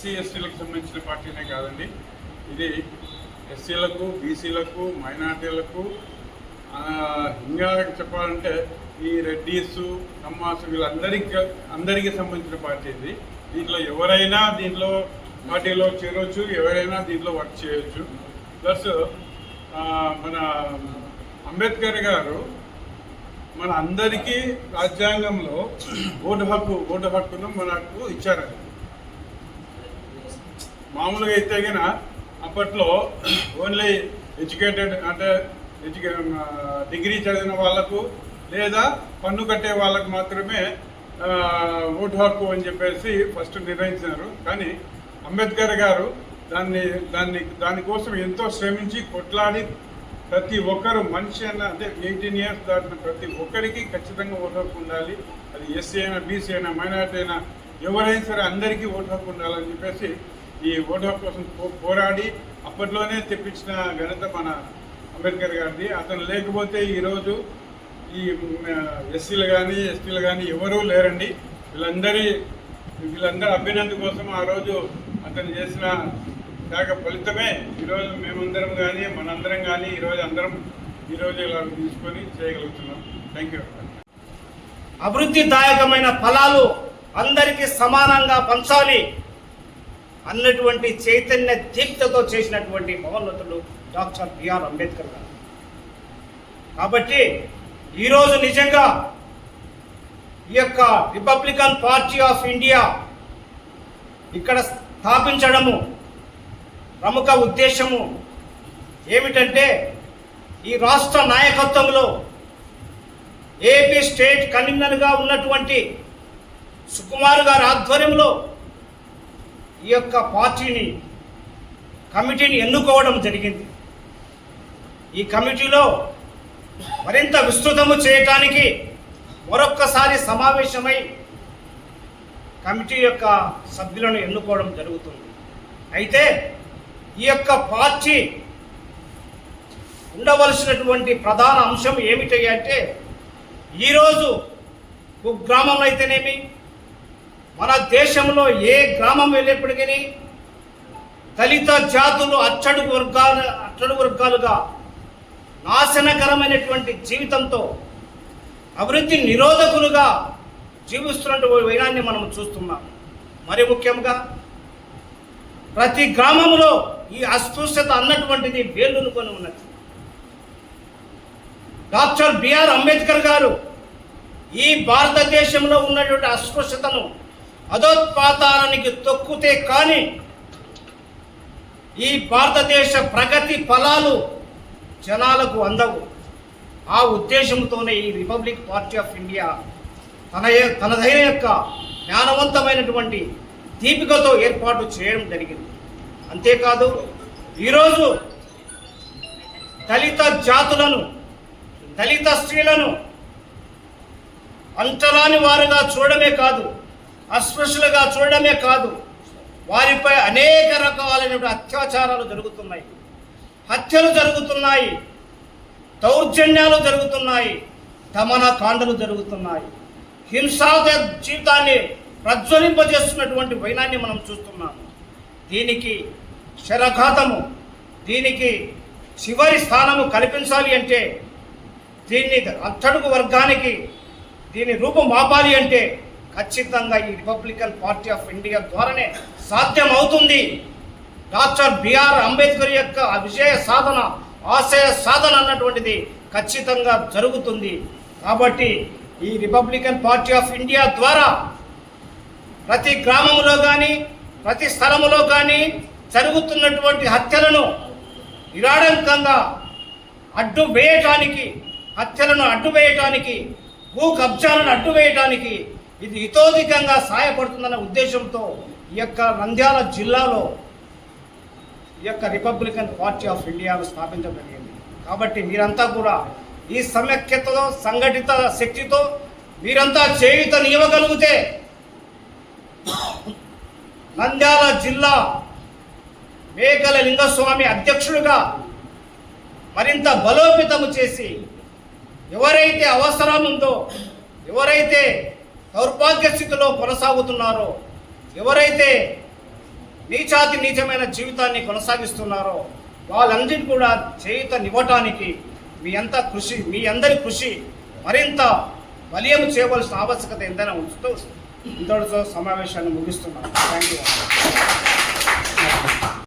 SC ఎస్టీలకు సంబంధించిన పార్టీనే కాదండి. ఇది ఎస్సీలకు బీసీలకు మైనార్టీలకు ఇంకా చెప్పాలంటే ఈ రెడ్డీస్ కమ్మాసు వీళ్ళందరికీ అందరికీ సంబంధించిన పార్టీ ఇది. దీంట్లో ఎవరైనా దీంట్లో పార్టీలో చేరవచ్చు ఎవరైనా దీంట్లో వర్క్ చేయొచ్చు. ప్లస్ మన అంబేద్కర్ గారు మన అందరికీ రాజ్యాంగంలో ఓటు హక్కు ఓటు హక్కును మనకు ఇచ్చారండి. మామూలుగా అయితే గన అప్పట్లో ఓన్లీ ఎడ్యుకేటెడ్ అంటే ఎడ్యుకే డిగ్రీ చదివిన వాళ్ళకు లేదా పన్ను కట్టే వాళ్ళకు మాత్రమే ఓటు హక్కు అని చెప్పేసి ఫస్ట్ నిర్ణయించినారు. కానీ అంబేద్కర్ గారు దాన్ని దాన్ని దానికోసం ఎంతో శ్రమించి కొట్లాడి ప్రతి ఒక్కరు మనిషి అన్న అంటే ఎయిటీన్ ఇయర్స్ దాటిన ప్రతి ఒక్కరికి ఖచ్చితంగా ఓటు హక్కు ఉండాలి. అది ఎస్సీ అయినా బీసీ అయినా మైనార్టీ అయినా ఎవరైనా సరే అందరికీ ఓటు హక్కు ఉండాలని చెప్పేసి ఈ ఓటు హక్కు కోసం పో- పోరాడి అప్పట్లోనే తెప్పించిన ఘనత మన అంబేద్కర్ గారిది. అతను లేకపోతే ఈరోజు ఈ ఎస్సీలు కానీ ఎస్టీలు కానీ ఎవరూ లేరండి. వీళ్ళందరి వీళ్ళందరి అభ్యున్నతి కోసం ఆ రోజు అతను చేసిన త్యాగ ఫలితమే. ఈరోజు మేమందరం కానీ మనందరం కానీ ఈరోజు అందరం ఈరోజు ఇలా తీసుకొని చేయగలుగుతున్నాం. Thank you. అభివృద్ధిదాయకమైన ఫలాలు అందరికీ సమానంగా పంచాలి. అన్నటువంటి చైతన్య దీప్తతో చేసినటువంటి మహోన్నతుడు డాక్టర్ బిఆర్ అంబేద్కర్ గారు. కాబట్టి ఈరోజు నిజంగా ఈ యొక్క రిపబ్లికన్ పార్టీ ఆఫ్ ఇండియా ఇక్కడ స్థాపించడము ప్రముఖ ఉద్దేశము ఏమిటంటే ఈ రాష్ట్ర నాయకత్వంలో ఏపీ స్టేట్ కన్వీనర్గా ఉన్నటువంటి సుకుమార్ గారి ఆధ్వర్యంలో ఈ యొక్క పార్టీని కమిటీని ఎన్నుకోవడం జరిగింది. ఈ కమిటీలో మరింత విస్తృతము చేయటానికి మరొక్కసారి సమావేశమై కమిటీ యొక్క సభ్యులను ఎన్నుకోవడం జరుగుతుంది. అయితే ఈ యొక్క పార్టీ ఉండవలసినటువంటి ప్రధాన అంశం ఏమిటి అంటే ఈరోజు కుగ్రామంలో అయితేనేమి మన దేశంలో ఏ గ్రామం వెళ్ళేప్పటికీ దళిత జాతులు అచ్చడుగు వర్గాలు అట్టడుగు వర్గాలుగా నాశనకరమైనటువంటి జీవితంతో అభివృద్ధి నిరోధకులుగా జీవిస్తున్నటువంటి వైనాన్ని మనం చూస్తున్నాం. మరి ముఖ్యంగా ప్రతి గ్రామంలో ఈ అస్పృశ్యత అన్నటువంటిది వేళ్ళునుకొని ఉన్నది. డాక్టర్ బిఆర్ అంబేద్కర్ గారు ఈ భారతదేశంలో ఉన్నటువంటి అస్పృశ్యతను అధోత్పాతానికి తొక్కుతే కానీ ఈ భారతదేశ ప్రగతి ఫలాలు జనాలకు అందవు. ఆ ఉద్దేశంతోనే ఈ రిపబ్లిక్ పార్టీ ఆఫ్ ఇండియా తన తనదైన యొక్క జ్ఞానవంతమైనటువంటి దీపికతో ఏర్పాటు చేయడం జరిగింది. అంతేకాదు ఈరోజు దళిత జాతులను దళిత స్త్రీలను అంటరాని వారుగా చూడడమే కాదు అస్పృశ్యులుగా చూడడమే కాదు వారిపై అనేక రకాలైనటువంటి అత్యాచారాలు జరుగుతున్నాయి. హత్యలు జరుగుతున్నాయి దౌర్జన్యాలు జరుగుతున్నాయి దమన కాండలు జరుగుతున్నాయి. హింసాద జీవితాన్ని ప్రజ్వలింపజేస్తున్నటువంటి వైనాన్ని మనం చూస్తున్నాము దీనికి శరఘాతము దీనికి చివరి స్థానము కల్పించాలి అంటే దీన్ని అట్టడుగు వర్గానికి దీని రూపం ఆపాలి అంటే ఖచ్చితంగా ఈ రిపబ్లికన్ పార్టీ ఆఫ్ ఇండియా ద్వారానే సాధ్యం అవుతుంది డాక్టర్ బిఆర్ అంబేద్కర్ యొక్క విజయ సాధన ఆశయ సాధన అన్నటువంటిది ఖచ్చితంగా జరుగుతుంది. కాబట్టి ఈ రిపబ్లికన్ పార్టీ ఆఫ్ ఇండియా ద్వారా ప్రతి గ్రామంలో కానీ ప్రతి స్థలములో కానీ జరుగుతున్నటువంటి హత్యలను నిరాడంకంగా అడ్డు వేయటానికి హత్యలను అడ్డు వేయటానికి భూ కబ్జాలను అడ్డు వేయటానికి ఇది హితోధికంగా సహాయపడుతుందన్న ఉద్దేశంతో ఈ యొక్క నంద్యాల జిల్లాలో ఈ యొక్క రిపబ్లికన్ పార్టీ ఆఫ్ ఇండియాను స్థాపించడం జరిగింది. కాబట్టి మీరంతా కూడా ఈ సమైక్యతతో సంఘటిత శక్తితో మీరంతా చేయుత నియమగలిగితే నంద్యాల జిల్లా మేకల లింగస్వామి అధ్యక్షుడిగా మరింత బలోపేతము చేసి ఎవరైతే అవసరం ఉందో ఎవరైతే దౌర్భాగ్య స్థితిలో కొనసాగుతున్నారో. ఎవరైతే నీచాతి నీచమైన జీవితాన్ని కొనసాగిస్తున్నారో వాళ్ళందరికీ కూడా చేయుతనివ్వటానికి మీ అంతా కృషి మీ అందరి కృషి మరింత బలీయం చేయవలసిన ఆవశ్యకత ఎంతైనా ఉంచుతూ ఇంతటితో సమావేశాన్ని ముగిస్తున్నాను. Thank you